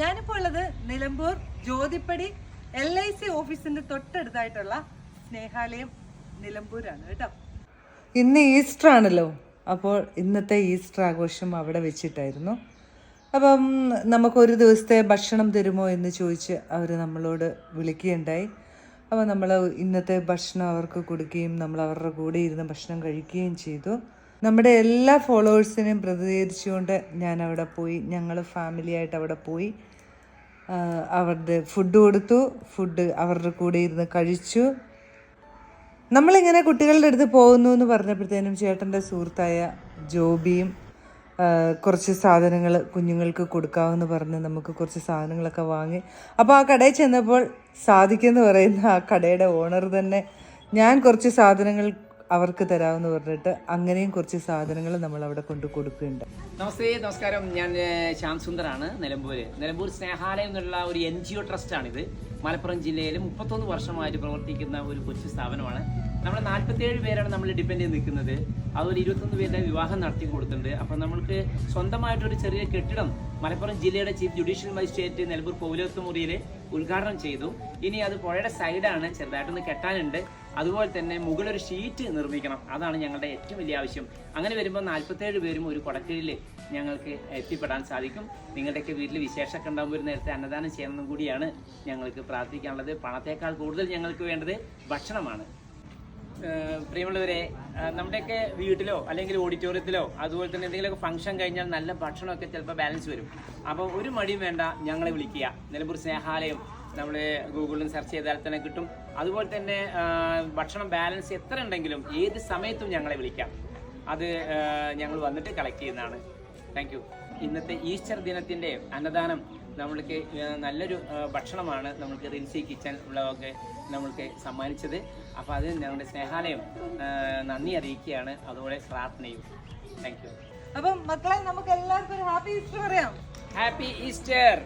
ഞാനിപ്പോൾ ഉള്ളത് Nilambur Jyothippadi L I C ഓഫീസിന്റെ തൊട്ടടുത്തായിട്ടുള്ള സ്നേഹാലയം നിലമ്പൂരാണ് കേട്ടോ. ഇന്ന് ഈസ്റ്റർ ആണല്ലോ. അപ്പോൾ ഇന്നത്തെ ഈസ്റ്റർ ആഘോഷം അവിടെ വെച്ചിട്ടായിരുന്നു. അപ്പം നമുക്കൊരു ദിവസത്തെ ഭക്ഷണം തരുമോ എന്ന് ചോദിച്ച് അവർ നമ്മളോട് വിളിക്കുകയുണ്ടായി. അപ്പോൾ നമ്മൾ ഇന്നത്തെ ഭക്ഷണം അവർക്ക് കൊടുക്കുകയും നമ്മൾ അവരുടെ കൂടെ ഇരുന്ന് ഭക്ഷണം കഴിക്കുകയും ചെയ്തു. നമ്മുടെ എല്ലാ ഫോളോവേഴ്സിനെയും പ്രതിനിധീകരിച്ചുകൊണ്ട് ഞാൻ അവിടെ പോയി ഞങ്ങൾ ഫാമിലിയായിട്ട് അവിടെ പോയി. അവരുടെ ഫുഡ് കൊടുത്തു. ഫുഡ് അവരുടെ കൂടെ ഇരുന്ന് കഴിച്ചു. നമ്മളിങ്ങനെ കുട്ടികളുടെ അടുത്ത് പോകുന്നു എന്ന് പറഞ്ഞപ്പോഴത്തേനും ചേട്ടന്റെ സുഹൃത്തായ ജോബിയും കുറച്ച് സാധനങ്ങൾ കുഞ്ഞുങ്ങൾക്ക് കൊടുക്കാമെന്ന് പറഞ്ഞ് നമുക്ക് കുറച്ച് സാധനങ്ങളൊക്കെ വാങ്ങി. അപ്പോൾ ആ കടയിൽ ചെന്നപ്പോൾ സാധിക്കെന്ന് പറയുന്ന ആ കടയുടെ ഓണർ തന്നെ ഞാൻ കുറച്ച് സാധനങ്ങൾ അവർക്ക് തരാമെന്ന് പറഞ്ഞിട്ട് അങ്ങനെയും കുറച്ച് സാധനങ്ങൾ നമ്മൾ അവിടെ കൊണ്ട് കൊടുക്കുന്നുണ്ട്. നമസ്തേ നമസ്കാരം. ഞാൻ ശ്യാം സുന്ദറാണ് നിലമ്പൂര്. നിലമ്പൂർ സ്നേഹാലയം എന്നുള്ള ഒരു എൻ ജി ഒ ട്രസ്റ്റാണിത്. മലപ്പുറം ജില്ലയിൽ മുപ്പത്തൊന്ന് വർഷമായിട്ട് പ്രവർത്തിക്കുന്ന ഒരു കൊച്ചു സ്ഥാപനമാണ്. നമ്മൾ നാൽപ്പത്തേഴ് പേരാണ് നമ്മൾ ഡിപ്പെൻഡ് ചെയ്ത് നിൽക്കുന്നത്. അതുപോലെ ഇരുപത്തൊന്ന് പേരുടെ വിവാഹം നടത്തി കൊടുത്തിട്ടുണ്ട്. അപ്പം നമ്മൾക്ക് സ്വന്തമായിട്ടൊരു ചെറിയ കെട്ടിടം മലപ്പുറം ജില്ലയുടെ ചീഫ് ജുഡീഷ്യൽ മജിസ്ട്രേറ്റ് നിലമ്പൂർ പൗലോത്ത് മുറിയിൽ ഉദ്ഘാടനം ചെയ്തു. ഇനി അത് പുഴയുടെ സൈഡാണ് ചെറുതായിട്ടൊന്ന് കെട്ടാനുണ്ട്. അതുപോലെ തന്നെ മുകളിലൊരു ഷീറ്റ് നിർമ്മിക്കണം. അതാണ് ഞങ്ങളുടെ ഏറ്റവും വലിയ ആവശ്യം. അങ്ങനെ വരുമ്പോൾ നാൽപ്പത്തേഴ് പേരും ഒരു കൊടക്കീഴിൽ ഞങ്ങൾക്ക് എത്തിപ്പെടാൻ സാധിക്കും. നിങ്ങളുടെയൊക്കെ വീട്ടിൽ വിശേഷമൊക്കെ ഉണ്ടാകുമ്പോൾ ഒരു നേരത്തെ അന്നദാനം ചെയ്യണമെന്നും കൂടിയാണ് ഞങ്ങൾക്ക് പ്രാർത്ഥിക്കാനുള്ളത്. പണത്തേക്കാൾ കൂടുതൽ ഞങ്ങൾക്ക് വേണ്ടത് ഭക്ഷണമാണ്. പ്രിയമുള്ളവരെ നമ്മുടെയൊക്കെ വീട്ടിലോ അല്ലെങ്കിൽ ഓഡിറ്റോറിയത്തിലോ അതുപോലെ തന്നെ എന്തെങ്കിലുമൊക്കെ ഫംഗ്ഷൻ കഴിഞ്ഞാൽ നല്ല ഭക്ഷണമൊക്കെ ചിലപ്പോൾ ബാലൻസ് വരും. അപ്പോൾ ഒരു മടിയും വേണ്ട ഞങ്ങളെ വിളിക്കുക. നിലമ്പൂർ സ്നേഹാലയം നമ്മൾ ഗൂഗിളിൽ സെർച്ച് ചെയ്താൽ തന്നെ കിട്ടും. അതുപോലെ തന്നെ ഭക്ഷണം ബാലൻസ് എത്ര ഉണ്ടെങ്കിലും ഏത് സമയത്തും ഞങ്ങളെ വിളിക്കാം. അത് ഞങ്ങൾ വന്നിട്ട് കളക്ട് ചെയ്യുന്നതാണ്. താങ്ക് യു ഇന്നത്തെ ഈസ്റ്റർ ദിനത്തിന്റെ അന്നദാനം നമ്മൾക്ക് നല്ലൊരു ഭക്ഷണമാണ് നമ്മൾക്ക് റിൻസി കിച്ചൺ ഉള്ളതൊക്കെ നമ്മൾക്ക് സമ്മാനിച്ചത്. അപ്പോൾ അത് ഞങ്ങളുടെ സ്നേഹാലയം നന്ദി അറിയിക്കുകയാണ്. അതുപോലെ പ്രാർത്ഥനയും. താങ്ക് യു അപ്പം മക്കളെ നമുക്ക് എല്ലാവർക്കും ഒരു ഹാപ്പി ഈസ്റ്റർ പറയാം. Happy Easter